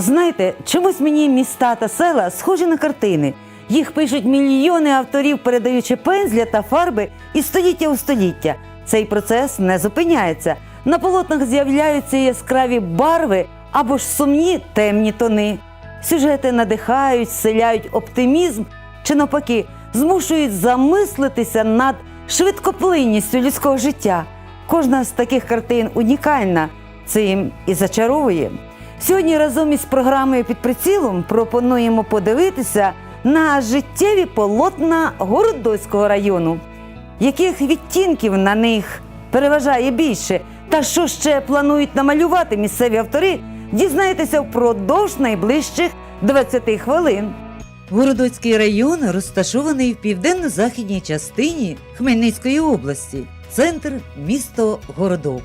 Знаєте, чомусь мені міста та села схожі на картини. Їх пишуть мільйони авторів, передаючи пензля та фарби із століття у століття. Цей процес не зупиняється. На полотнах з'являються яскраві барви або ж сумні темні тони. Сюжети надихають, вселяють оптимізм чи навпаки змушують замислитися над швидкоплинністю людського життя. Кожна з таких картин унікальна, цим і зачаровує. Сьогодні разом із програмою під прицілом пропонуємо подивитися на життєві полотна Городоцького району. Яких відтінків на них переважає більше, та що ще планують намалювати місцеві автори, дізнаєтеся впродовж найближчих 20 хвилин. Городоцький район розташований в південно-західній частині Хмельницької області, центр місто Городок.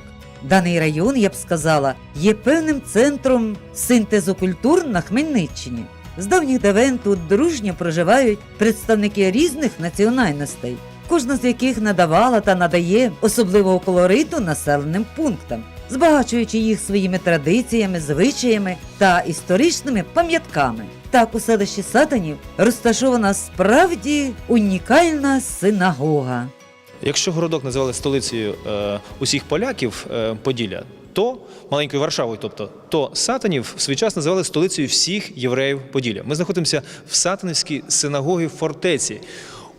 Даний район, я б сказала, є певним центром синтезу культур на Хмельниччині. З давніх давен тут дружньо проживають представники різних національностей, кожна з яких надавала та надає особливого колориту населеним пунктам, збагачуючи їх своїми традиціями, звичаями та історичними пам'ятками. Так у селищі Сатанів розташована справді унікальна синагога. Якщо городок називали столицею е, усіх поляків е, Поділля, то маленькою Варшавою, тобто, то Сатанів в свій час називали столицею всіх євреїв Поділля. Ми знаходимося в Сатанівській синагогі фортеці.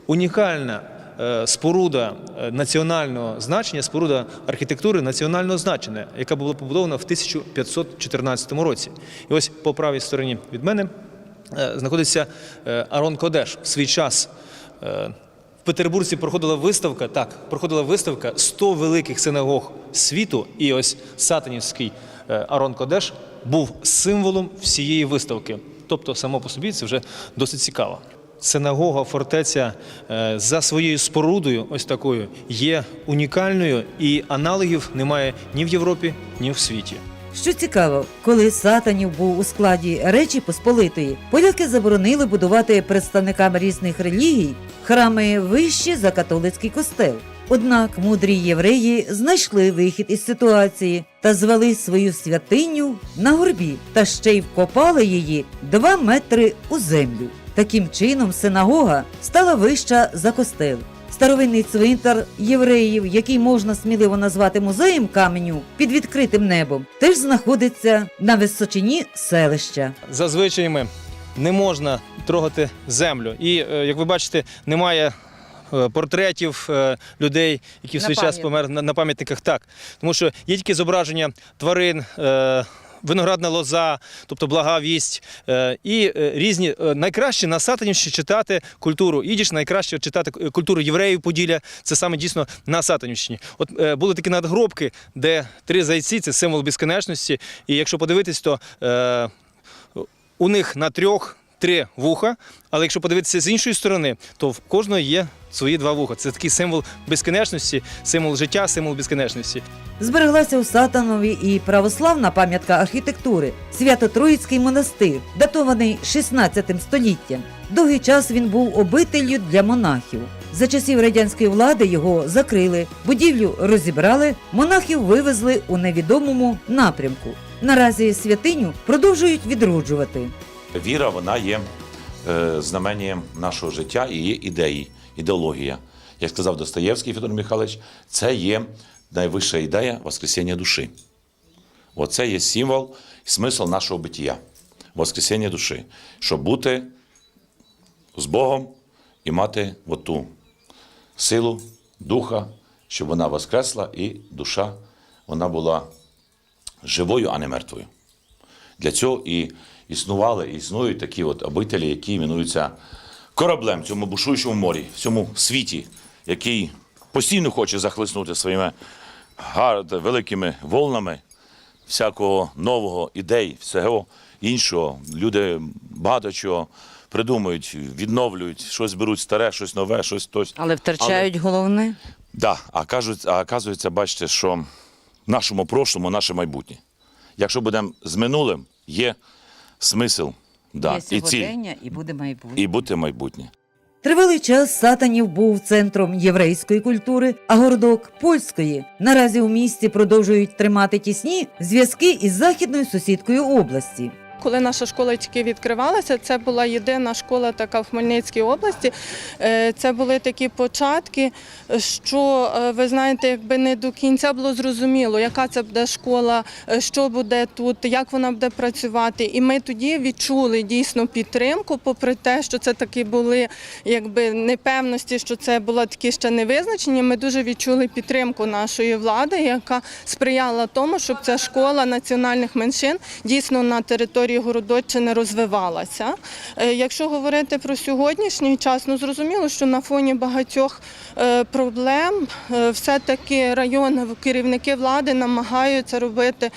Унікальна е, споруда е, національного значення, споруда архітектури національного значення, яка була побудована в 1514 році. І ось по правій стороні від мене е, знаходиться Арон Кодеш. В свій час Петербурзі проходила виставка, так, проходила виставка 100 великих синагог світу, і ось Сатанівський е, Арон Кодеш був символом всієї виставки. Тобто, само по собі це вже досить цікаво. Синагога, фортеця е, за своєю спорудою, ось такою, є унікальною, і аналогів немає ні в Європі, ні в світі. Що цікаво, коли Сатанів був у складі Речі Посполитої, поляки заборонили будувати представникам різних релігій храми вищі за католицький костел. Однак мудрі євреї знайшли вихід із ситуації та звели свою святиню на горбі та ще й вкопали її два метри у землю. Таким чином, синагога стала вища за костел. Старовинний цвинтар євреїв, який можна сміливо назвати музеєм каменю під відкритим небом, теж знаходиться на височині селища. За звичаями не можна трогати землю. І, е, як ви бачите, немає е, портретів е, людей, які в свій час померли на, пам'ятниках. Так, тому що є тільки зображення тварин. Виноградна лоза, тобто блага вість, і різні найкраще на Сатанівщині читати культуру. Ідіш найкраще читати культуру євреїв Поділля. Це саме дійсно на Сатанівщині. От були такі надгробки, де три зайці це символ безконечності. І якщо подивитись, то у них на трьох три вуха, але якщо подивитися з іншої сторони, то в кожного є свої два вуха. Це такий символ безконечності, символ життя, символ безконечності. Збереглася у Сатанові і православна пам'ятка архітектури Свято-Троїцький монастир, датований 16 століттям. Довгий час він був обителлю для монахів. За часів радянської влади його закрили, будівлю розібрали, монахів вивезли у невідомому напрямку. Наразі святиню продовжують відроджувати. Віра вона є е, знаменням нашого життя і є ідеї, ідеологія. Як сказав Достоєвський Федор Михайлович, це є найвища ідея Воскресіння душі. Оце є символ і смисл нашого биття. Воскресіння душі. Щоб бути з Богом і мати оту силу духа, щоб вона воскресла і душа вона була живою, а не мертвою. Для цього і існували, і існують такі от обителі, які іменуються кораблем в цьому бушуючому морі, в цьому світі, який постійно хоче захлиснути своїми великими волнами всякого нового ідей, всього іншого. Люди багато чого придумують, відновлюють, щось беруть старе, щось нове, щось тось. Але втрачають головне. Да, а кажуть, а оказується, бачите, що в нашому прошлому наше майбутнє. Якщо будемо з минулим, є смисл, да, і ціль, і буде майбутнє. і бути майбутнє. Тривалий час Сатанів був центром єврейської культури, а городок польської. Наразі у місті продовжують тримати тісні зв'язки із західною сусідкою області. Коли наша школа тільки відкривалася, це була єдина школа така в Хмельницькій області. Е, Це були такі початки, що е, ви знаєте, якби не до кінця було зрозуміло, яка це буде школа, е, що буде тут, як вона буде працювати. І ми тоді відчули дійсно підтримку, попри те, що це такі були якби непевності, що це було такі ще невизначені. Ми дуже відчули підтримку нашої влади, яка сприяла тому, щоб ця школа національних меншин дійсно на території Городоччини розвивалася. Е, Якщо говорити про сьогоднішній час, ну зрозуміло, що на фоні багатьох е, проблем е, все-таки район керівники влади намагаються робити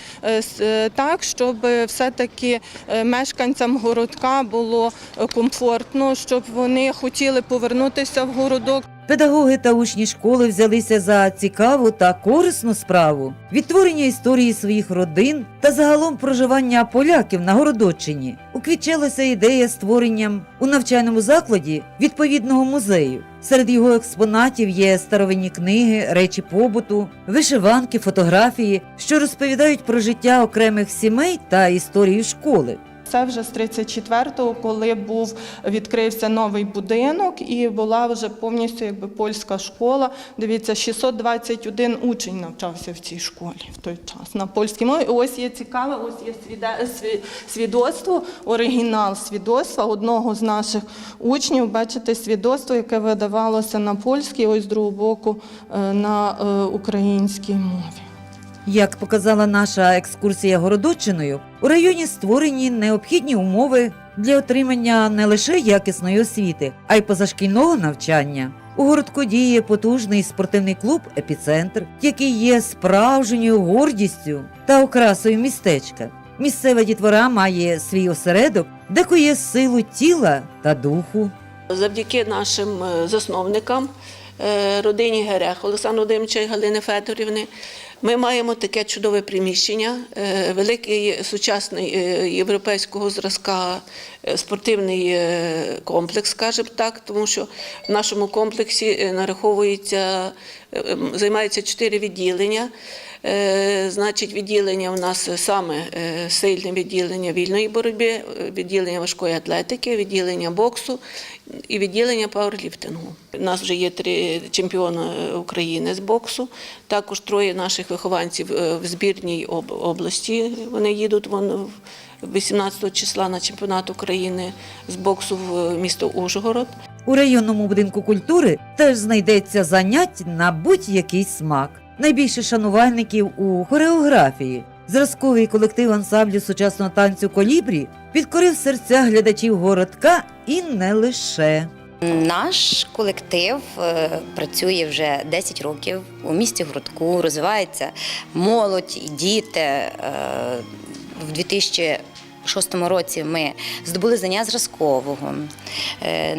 так, щоб все-таки мешканцям городка було комфортно, щоб вони хотіли повернутися в городок. Педагоги та учні школи взялися за цікаву та корисну справу відтворення історії своїх родин та загалом проживання поляків на Городоччині. Уквітчалася ідея створенням у навчальному закладі відповідного музею. Серед його експонатів є старовинні книги, речі побуту, вишиванки, фотографії, що розповідають про життя окремих сімей та історію школи. Це вже з 34-го, коли був відкрився новий будинок і була вже повністю якби польська школа. Дивіться, 621 учень навчався в цій школі в той час на польській мові. Ось є цікаве, ось є свідоцтво, оригінал свідоцтва одного з наших учнів. Бачите, свідоцтво, яке видавалося на польській, ось з другого боку е, на е, українській мові. Як показала наша екскурсія Городоччиною, у районі створені необхідні умови для отримання не лише якісної освіти, а й позашкільного навчання. У городку діє потужний спортивний клуб Епіцентр, який є справжньою гордістю та окрасою містечка. Місцева дітвора має свій осередок, де кує силу тіла та духу. Завдяки нашим е, засновникам, е, родині Герех Олександру Володимировича і Галини Федорівни, ми маємо таке чудове приміщення, е, великий сучасний е, європейського зразка е, спортивний е, комплекс, скажімо так, тому що в нашому комплексі е, нараховується, е, м, займаються чотири відділення. Е, Значить, відділення у нас саме е, сильне відділення вільної боротьби, е, відділення важкої атлетики, відділення боксу і відділення пауерліфтингу. У нас вже є три чемпіони України з боксу. Також троє наших вихованців е, в збірній області. Вони їдуть вон 18 числа на чемпіонат України з боксу в місто Ужгород. У районному будинку культури теж знайдеться занять на будь-який смак. Найбільше шанувальників у хореографії. Зразковий колектив ансамблю сучасного танцю Колібрі підкорив серця глядачів городка і не лише. Наш колектив е, працює вже 10 років у місті Грудку, розвивається молодь діти. В 2006 році ми здобули знання зразкового, Е,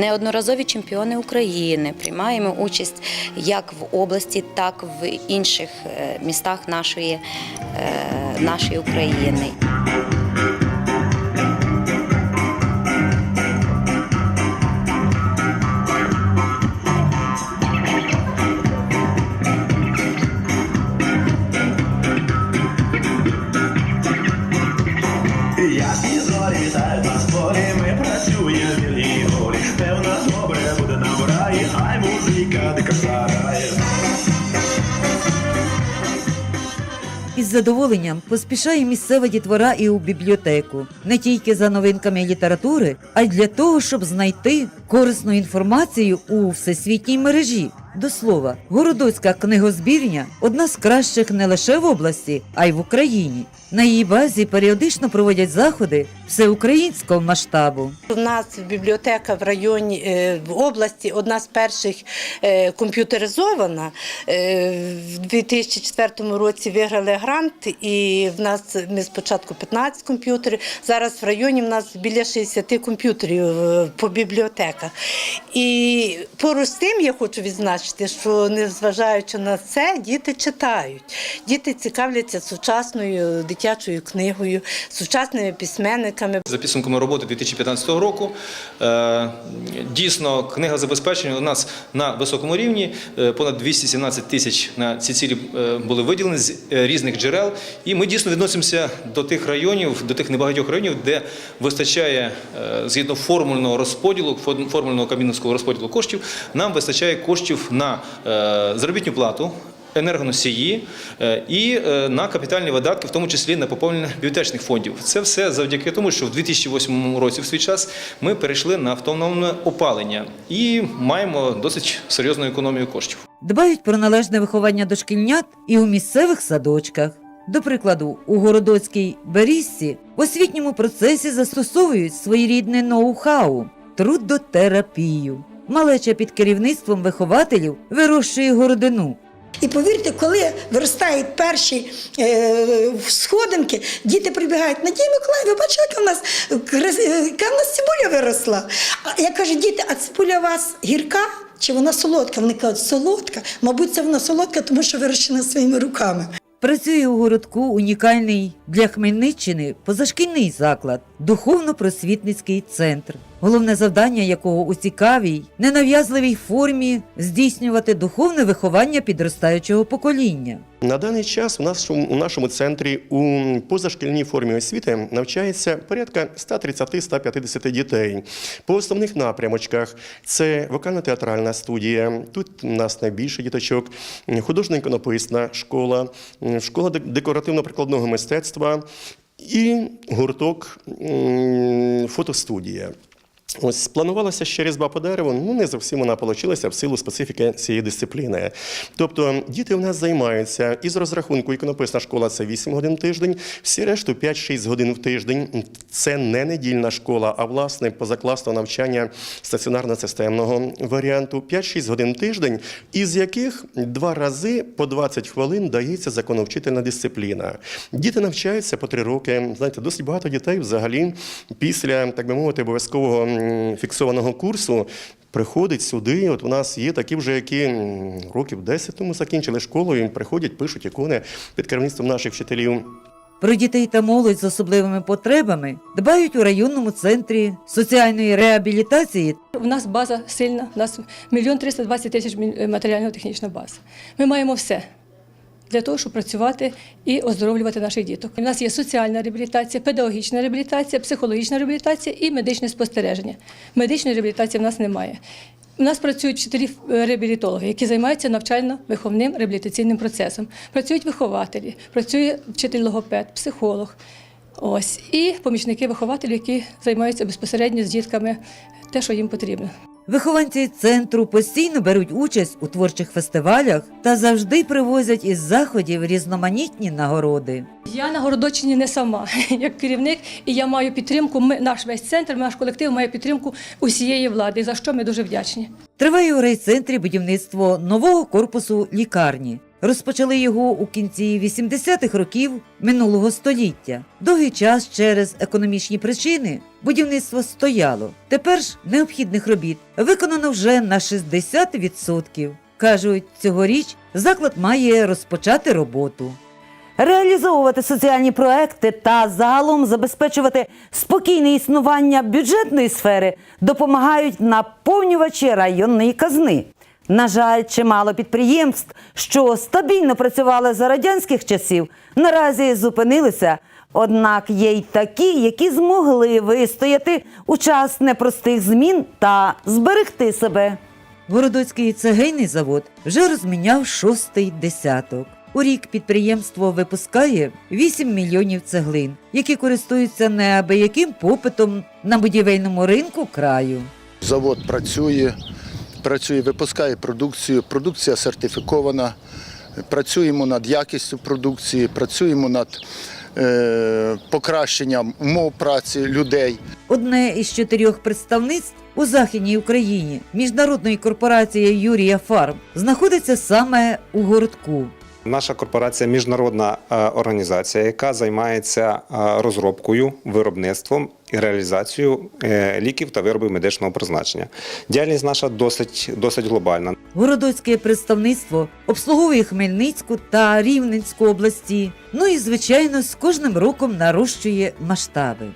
неодноразові чемпіони України. Приймаємо участь як в області, так і в інших е, містах нашої, е, нашої України. Задоволенням поспішає місцева дітвора і у бібліотеку не тільки за новинками літератури, а й для того, щоб знайти корисну інформацію у всесвітній мережі. До слова, городоцька книгозбірня одна з кращих не лише в області, а й в Україні. На її базі періодично проводять заходи всеукраїнського масштабу. У нас бібліотека в районі е, в області одна з перших е, комп'ютеризована. Е, В 2004 році виграли грант, і в нас ми спочатку 15 комп'ютерів. Зараз в районі в нас біля 60 комп'ютерів по бібліотеках. І поруч з тим я хочу відзначити, що незважаючи на це, діти читають. Діти цікавляться сучасною дитячою дитячою книгою, сучасними письменниками. За підсумками роботи 2015 року е, дійсно книга забезпечення у нас на високому рівні. Е, Понад 217 тисяч на ці цілі е, були виділені з різних джерел. І ми дійсно відносимося до тих районів, до тих небагатьох районів, де вистачає згідно формульного розподілу, формульного кабінівського розподілу коштів. Нам вистачає коштів на заробітну плату. Енергоносії е, і е, на капітальні видатки, в тому числі на поповнення бібліотечних фондів. Це все завдяки тому, що в 2008 році в свій час ми перейшли на автономне опалення і маємо досить серйозну економію коштів. Дбають про належне виховання дошкільнят і у місцевих садочках. До прикладу, у Городоцькій Берізці в освітньому процесі застосовують своєрідне ноу-хау трудотерапію. Малеча під керівництвом вихователів вирощує городину. І повірте, коли виростають перші е, сходинки, діти прибігають, Надія Миколаївна, ви бачили, яка в нас е, яка в нас цибуля виросла? А я кажу, діти, а цибуля у вас гірка чи вона солодка? Вони кажуть, солодка. Мабуть, це вона солодка, тому що вирощена своїми руками. Працює у городку унікальний для Хмельниччини позашкільний заклад, духовно-просвітницький центр, головне завдання якого у цікавій, ненав'язливій формі здійснювати духовне виховання підростаючого покоління. На даний час у нас у нашому центрі у позашкільній формі освіти навчається порядка 130-150 дітей. По основних напрямочках це вокально-театральна студія. Тут у нас найбільше діточок, художньо-іконописна школа, школа декоративно-прикладного мистецтва і гурток фотостудія. Ось планувалася ще різьба по дереву, ну не зовсім вона вийшла в силу специфіки цієї дисципліни. Тобто діти у нас займаються із розрахунку іконописна школа це 8 годин в тиждень, всі решту 5-6 годин в тиждень. Це не недільна школа, а власне позакласного навчання стаціонарно-системного варіанту 5-6 годин в тиждень, із яких два рази по 20 хвилин дається законовчительна дисципліна. Діти навчаються по 3 роки. Знаєте, досить багато дітей взагалі після, так би мовити, обов'язкового фіксованого курсу. Приходить сюди, от у нас є такі вже, які років 10 тому закінчили школу, і приходять, пишуть ікони під керівництвом наших вчителів. Про дітей та молодь з особливими потребами дбають у районному центрі соціальної реабілітації У нас база сильна, у нас мільйон 320 тисяч матеріально-технічна база. Ми маємо все для того, щоб працювати і оздоровлювати наших діток. У нас є соціальна реабілітація, педагогічна реабілітація, психологічна реабілітація і медичне спостереження. Медичної реабілітації в нас немає. У нас працюють вчителі реабілітологи, які займаються навчально-виховним реабілітаційним процесом. Працюють вихователі, працює вчитель логопед, психолог. Ось і помічники вихователів, які займаються безпосередньо з дітками те, що їм потрібно. Вихованці центру постійно беруть участь у творчих фестивалях та завжди привозять із заходів різноманітні нагороди. Я на Городочині не сама, як керівник, і я маю підтримку. Ми наш весь центр, наш колектив має підтримку усієї влади, за що ми дуже вдячні. Триває у райцентрі будівництво нового корпусу лікарні. Розпочали його у кінці 80-х років минулого століття. Довгий час через економічні причини будівництво стояло. Тепер ж необхідних робіт виконано вже на 60%. Кажуть, цьогоріч заклад має розпочати роботу. Реалізовувати соціальні проекти та загалом забезпечувати спокійне існування бюджетної сфери допомагають наповнювачі районної казни. На жаль, чимало підприємств, що стабільно працювали за радянських часів, наразі зупинилися. Однак є й такі, які змогли вистояти у час непростих змін та зберегти себе. Городоцький цегейний завод вже розміняв шостий десяток. У рік підприємство випускає 8 мільйонів цеглин, які користуються неабияким попитом на будівельному ринку краю. Завод працює, працює, випускає продукцію. Продукція сертифікована. Працюємо над якістю продукції, працюємо над е, покращенням умов праці людей. Одне із чотирьох представництв у Західній Україні міжнародної корпорації Юрія Фарм знаходиться саме у городку. Наша корпорація міжнародна е, організація, яка займається е, розробкою, виробництвом і реалізацією е, ліків та виробів медичного призначення. Діяльність наша досить, досить глобальна. Городоцьке представництво обслуговує Хмельницьку та Рівненську області. Ну і звичайно, з кожним роком нарощує масштаби.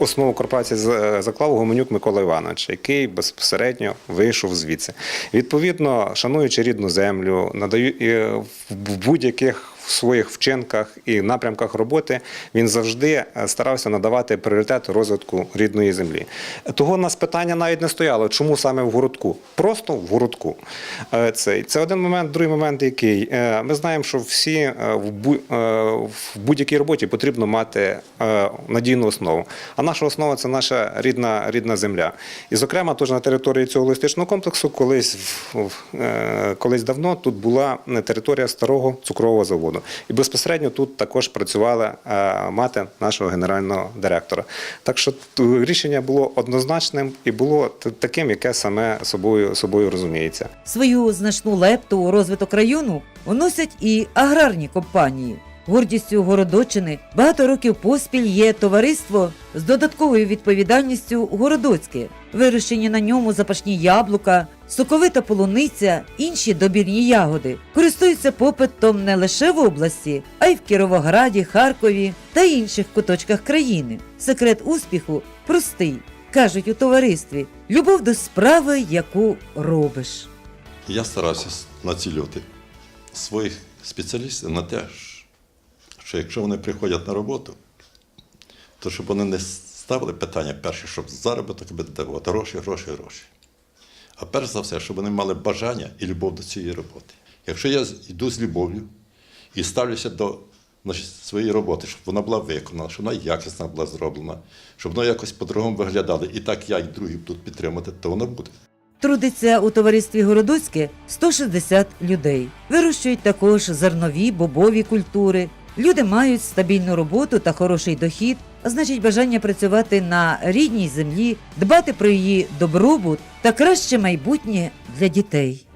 Основу корпорації е, заклав Гоменюк Микола Іванович, який безпосередньо вийшов звідси. Відповідно, шануючи рідну землю, надаю е, в будь-яких своїх вчинках і напрямках роботи, він завжди е, старався надавати пріоритет розвитку рідної землі. Того нас питання навіть не стояло, чому саме в городку. Просто в городку. Е, Це, це один момент, другий момент, який е, ми знаємо, що всі в бу- в будь-якій роботі потрібно мати надійну основу. А наша основа це наша рідна, рідна земля. І, зокрема, теж на території цього логістичного комплексу колись, в- в- колись давно тут була територія старого цукрового заводу. І безпосередньо тут також працювала е, мати нашого генерального директора. Так що рішення було однозначним і було таким, яке саме собою, собою розуміється. Свою значну лепту у розвиток району вносять і аграрні компанії. Гордістю Городочини багато років поспіль є товариство з додатковою відповідальністю Городоцьке. Вирощені на ньому запашні яблука, соковита полуниця, інші добірні ягоди користуються попитом не лише в області, а й в Кіровограді, Харкові та інших куточках країни. Секрет успіху простий, кажуть у товаристві: любов до справи, яку робиш. Я старався націлювати своїх спеціалістів на те, що якщо вони приходять на роботу, то щоб вони не ставили питання перше, щоб заробіток буде гроші, гроші, гроші. А перш за все, щоб вони мали бажання і любов до цієї роботи. Якщо я йду з любов'ю і ставлюся до значить, своєї роботи, щоб вона була виконана, щоб вона якісно була зроблена, щоб вона якось по-другому виглядала, і так я і другі будуть підтримати, то воно буде. Трудиться у товаристві Городоцьке 160 людей. Вирощують також зернові, бобові культури. Люди мають стабільну роботу та хороший дохід, а значить бажання працювати на рідній землі, дбати про її добробут та краще майбутнє для дітей.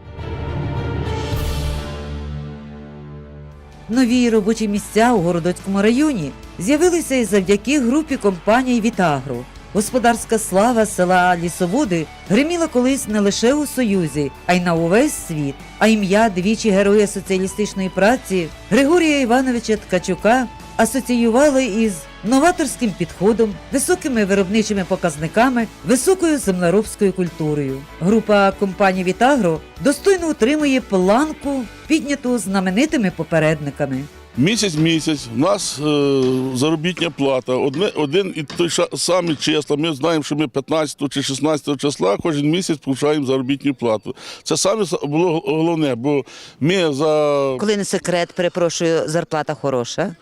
Нові робочі місця у Городоцькому районі з'явилися і завдяки групі компаній Вітагро. Господарська слава села Лісоводи гриміла колись не лише у Союзі, а й на увесь світ. А ім'я двічі героя соціалістичної праці Григорія Івановича Ткачука асоціювали із новаторським підходом, високими виробничими показниками, високою землеробською культурою. Група компаній Вітагро достойно утримує планку, підняту знаменитими попередниками. Місяць місяць у нас е, заробітня плата. Одне, один і той самий чесно. Ми знаємо, що ми 15 чи 16 числа кожен місяць получаємо заробітну плату. Це саме було головне, бо ми за Коли не секрет, перепрошую, зарплата хороша.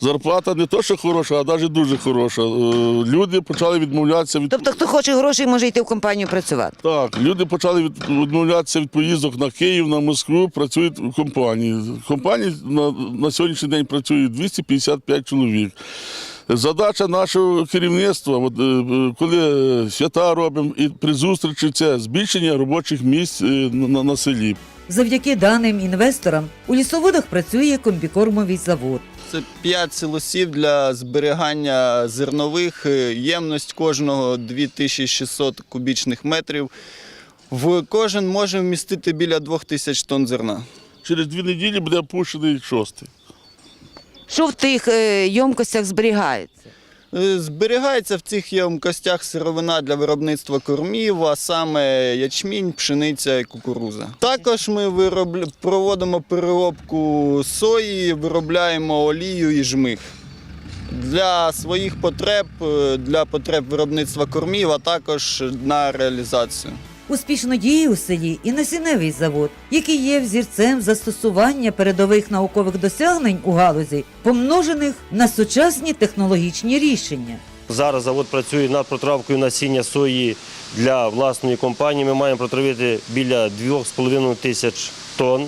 Зарплата не то, що хороша, а навіть дуже хороша. Е, люди почали відмовлятися від Тобто, хто хоче грошей, може йти в компанію працювати. Так, люди почали відмовлятися від поїздок на Київ, на Москву, працюють в компанії. Компанії на, на сьогоднішній день працює 255 чоловік. Задача нашого керівництва, от, е, е, коли свята робимо і при зустрічі, це збільшення робочих місць на, на, на селі. Завдяки даним інвесторам у лісоводах працює комбікормовий завод. Це 5 силосів для зберігання зернових, е, ємність кожного 2600 кубічних метрів. В кожен може вмістити біля 2000 тонн зерна. Через дві неділі буде опущений шостий. Що в тих е, йомкостях зберігається? Е, Зберігається в цих ємкостях сировина для виробництва кормів, а саме ячмінь, пшениця і кукуруза. Також ми виробля... проводимо переробку сої, виробляємо олію і жмих. Для своїх потреб, е, для потреб виробництва кормів, а також на реалізацію. Успішно діє у селі і насінневий завод, який є взірцем застосування передових наукових досягнень у галузі, помножених на сучасні технологічні рішення. Зараз завод працює над протравкою насіння сої для власної компанії. Ми маємо протравити біля 2,5 тисяч тонн.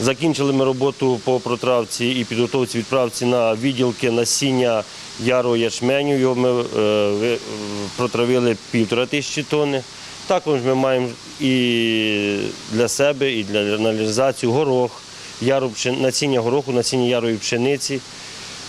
Закінчили ми роботу по протравці і підготовці відправці на відділки насіння ярого ячменю. Його ми е, е, протравили півтора тисячі тонни. Також ми маємо і для себе, і для реалізації горох, яру насіння гороху, насіння ярої пшениці,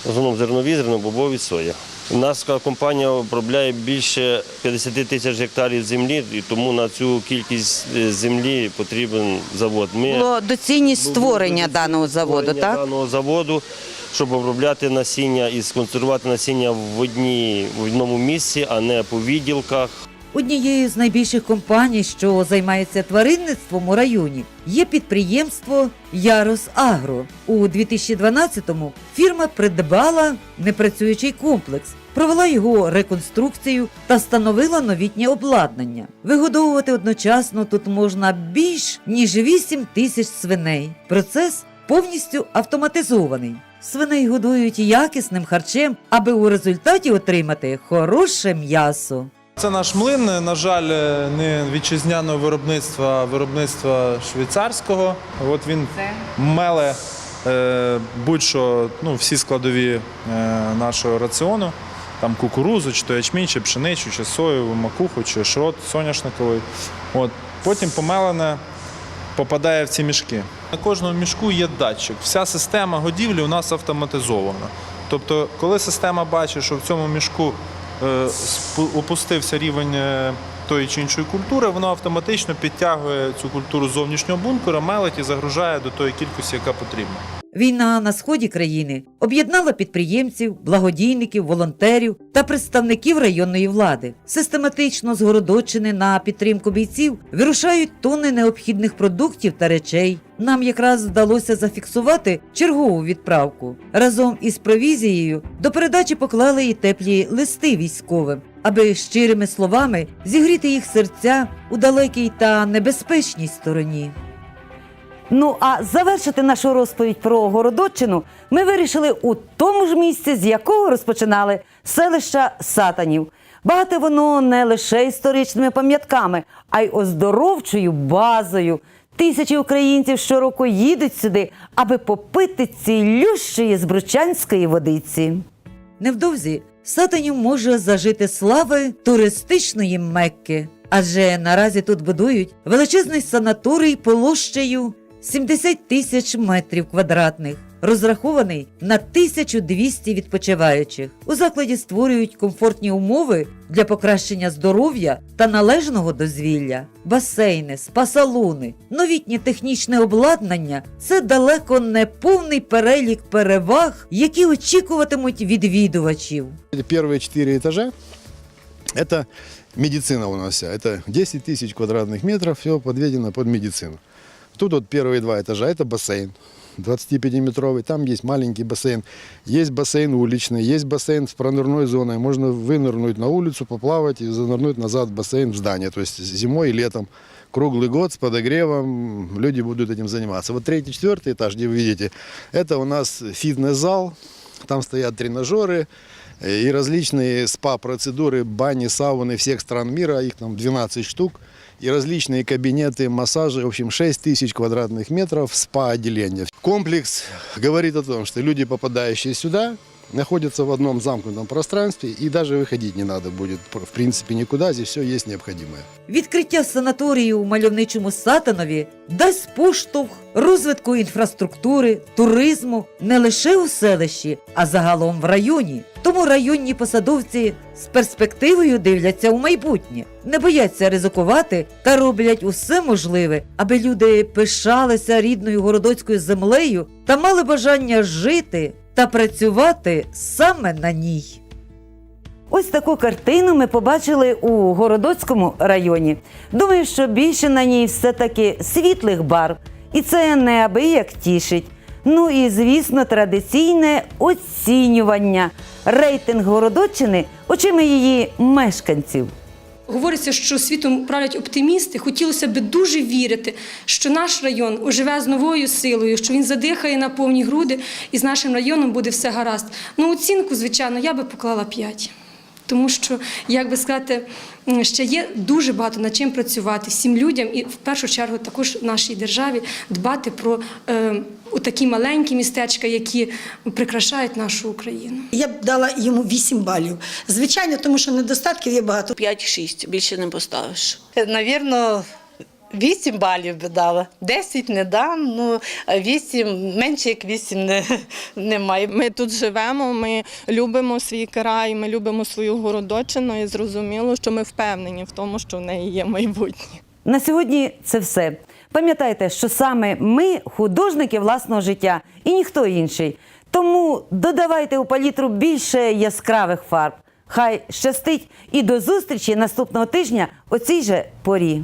в основному зернові, зернобобові, соя. У нас компанія обробляє більше 50 тисяч гектарів землі, і тому на цю кількість е, землі потрібен завод. Ми Було доцільність створення даного заводу, створення так? даного заводу, щоб обробляти насіння і сконцентрувати насіння в одній в одному місці, а не по відділках. Однією з найбільших компаній, що займається тваринництвом у районі, є підприємство Ярос Агро. У 2012-му фірма придбала непрацюючий комплекс, провела його реконструкцію та встановила новітнє обладнання. Вигодовувати одночасно тут можна більш ніж 8 тисяч свиней. Процес повністю автоматизований. Свиней годують якісним харчем, аби у результаті отримати хороше м'ясо. Це наш млин, на жаль, не вітчизняного виробництва, а виробництва швейцарського. От він меле е, будь-що ну, всі складові е, нашого раціону, там кукурузу, чи то ячмінь, чи пшеницю, чи сою, макуху, чи шрот соняшниковий. От. Потім помелене попадає в ці мішки. На кожному мішку є датчик. Вся система годівлі у нас автоматизована. Тобто, коли система бачить, що в цьому мішку е, опустився рівень е, тої чи іншої культури, вона автоматично підтягує цю культуру зовнішнього бункера, мелить і загружає до тої кількості, яка потрібна. Війна на сході країни об'єднала підприємців, благодійників, волонтерів та представників районної влади. Систематично з на підтримку бійців вирушають тонни необхідних продуктів та речей. Нам якраз вдалося зафіксувати чергову відправку. Разом із провізією до передачі поклали і теплі листи військовим, аби щирими словами зігріти їх серця у далекій та небезпечній стороні. Ну а завершити нашу розповідь про Городоччину ми вирішили у тому ж місці, з якого розпочинали селища Сатанів. Багато воно не лише історичними пам'ятками, а й оздоровчою базою. Тисячі українців щороку їдуть сюди, аби попити цілющої збручанської водиці. Невдовзі Сатанів може зажити слави туристичної Мекки, адже наразі тут будують величезний санаторій площею 70 тисяч метрів квадратних, розрахований на 1200 відпочиваючих. У закладі створюють комфортні умови для покращення здоров'я та належного дозвілля. Басейни, спа-салони, новітнє технічне обладнання це далеко не повний перелік переваг, які очікуватимуть відвідувачів. Первые четыре этажа – это медицина у нас вся. Это 10 тысяч квадратных метров, все подведено под медицину. Тут вот первые два этажа – это бассейн. 25-метровый, там есть маленький бассейн, есть бассейн уличный, есть бассейн с пронырной зоной, можно вынырнуть на улицу, поплавать и занырнуть назад в бассейн в здание, то есть зимой и летом. Круглый год с подогревом, люди будут этим заниматься. Вот третий, четвертый этаж, где вы видите, это у нас фитнес-зал, там стоят тренажеры и различные спа-процедуры, бани, сауны всех стран мира, их там 12 штук, и различные кабинеты, массажи, в общем, 6 тысяч квадратных метров спа-отделения. Комплекс говорит о том, что люди, попадающие сюда, находятся в одном замкнутом пространстве, и даже выходить не надо будет, в принципе, никуда, здесь все есть необходимое. Відкриття санаторію у мальовничому Сатанові дасть поштовх розвитку інфраструктури, туризму не лише у селищі, а загалом в районі. Тому районні посадовці з перспективою дивляться у майбутнє, не бояться ризикувати та роблять усе можливе, аби люди пишалися рідною городоцькою землею та мали бажання жити та працювати саме на ній. Ось таку картину ми побачили у Городоцькому районі. Думаю, що більше на ній все-таки світлих барв, і це неабияк тішить. Ну і звісно, традиційне оцінювання, рейтинг Городоччини очима її мешканців. Говориться, що світом правлять оптимісти. Хотілося б дуже вірити, що наш район оживе з новою силою, що він задихає на повні груди, і з нашим районом буде все гаразд. Ну, оцінку, звичайно, я би поклала 5. Тому що, як би сказати, ще є дуже багато над чим працювати всім людям, і в першу чергу також нашій державі дбати про е, такі маленькі містечка, які прикрашають нашу Україну. Я б дала йому 8 балів. Звичайно, тому що недостатків є багато. 5-6, більше не поставиш. Навірно, 8 балів би дала. 10 не дам, ну 8, менше як 8 не, немає. Ми тут живемо, ми любимо свій край, ми любимо свою городочину і зрозуміло, що ми впевнені в тому, що в неї є майбутнє. На сьогодні це все. Пам'ятайте, що саме ми художники власного життя і ніхто інший. Тому додавайте у палітру більше яскравих фарб. Хай щастить і до зустрічі наступного тижня о цій же порі.